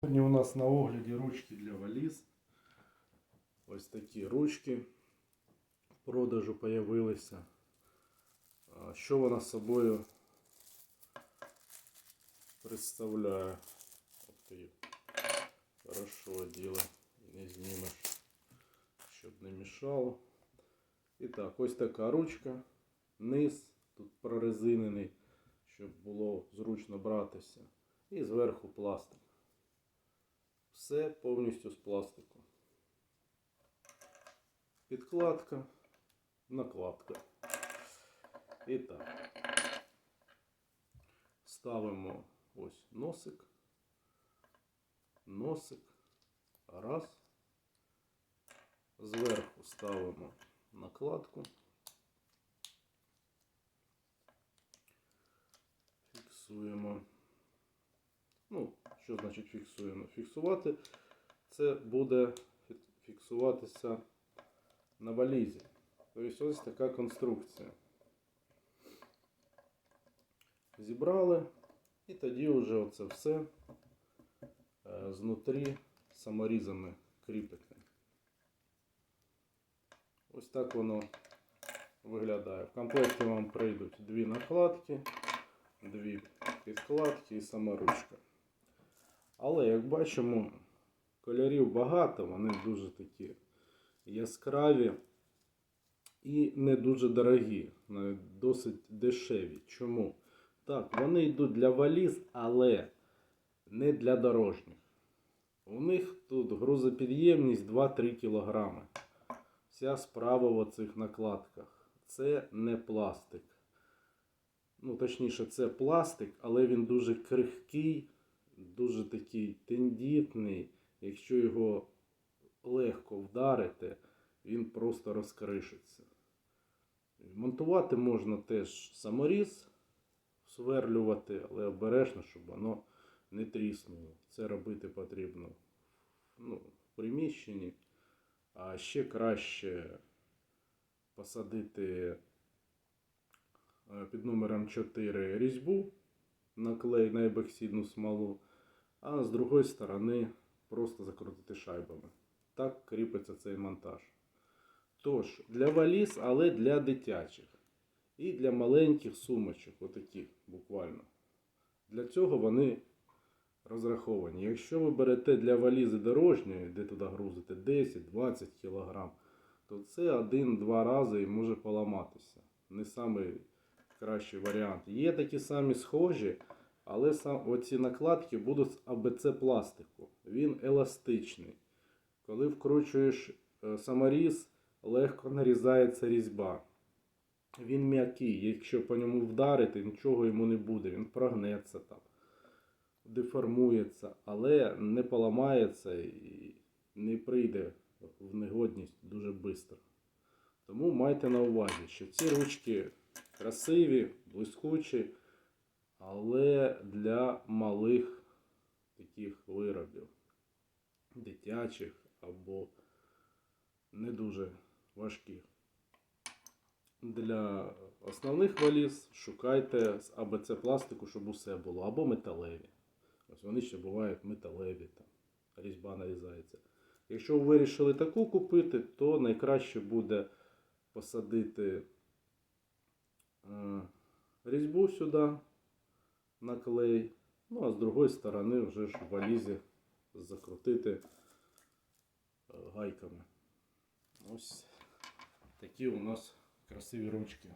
Сьогодні у нас на огляді ручки для валіз. Ось такі ручки в продажу появилися. Що вона собою представляє? Ти хорошо оділа і не знімеш, щоб не мішало. І так, ось така ручка. Низ тут прорезинений, щоб було зручно братися. І зверху пластик. Все повністю з пластику. Підкладка, накладка. І так. Ставимо ось носик. Носик. Раз. Зверху ставимо накладку. Фіксуємо. Ну, що значить фіксуємо? Фіксувати це буде фіксуватися на валізі. Тобто ось така конструкція. Зібрали і тоді вже оце все е, знутрі саморізами кріпити. Ось так воно виглядає. В комплекті вам прийдуть дві накладки, дві підкладки і сама ручка. Але як бачимо, кольорів багато, вони дуже такі яскраві і не дуже дорогі, навіть досить дешеві. Чому? Так, вони йдуть для валіз, але не для дорожніх. У них тут грузопідємність 2-3 кг. Вся справа в оцих накладках. Це не пластик. Ну, точніше, це пластик, але він дуже крихкий, дуже такий тендітний. Якщо його легко вдарити, він просто розкришиться. Монтувати можна теж саморіз, сверлювати, але обережно, щоб воно не тріснуло. Це робити потрібно ну, в приміщенні. А ще краще посадити е, під номером 4 різьбу на клей на ебоксидну смолу, а з другої сторони просто закрутити шайбами. Так кріпиться цей монтаж. Тож, для валіз, але для дитячих. І для маленьких сумочок, отаких буквально. Для цього вони розраховані. Якщо ви берете для валізи дорожньої, де туди грузите 10-20 кг, то це один-два рази і може поламатися. Не самий кращий варіант. Є такі самі схожі, але сам, оці накладки будуть з АБЦ пластику. Він еластичний. Коли вкручуєш е, саморіз, легко нарізається різьба. Він м'який, якщо по ньому вдарити, нічого йому не буде, він прогнеться там, деформується, але не поламається і не прийде в негодність дуже швидко. Тому майте на увазі, що ці ручки красиві, блискучі, але для малих таких виробів, дитячих або не дуже важких. Для основних валіз шукайте з АБЦ пластику, щоб усе було, або металеві. Ось вони ще бувають металеві, там, різьба нарізається. Якщо ви вирішили таку купити, то найкраще буде посадити різьбу сюди на клей, ну а з другої сторони вже ж в валізі закрутити е, гайками. Ось такі у нас красиві ручки.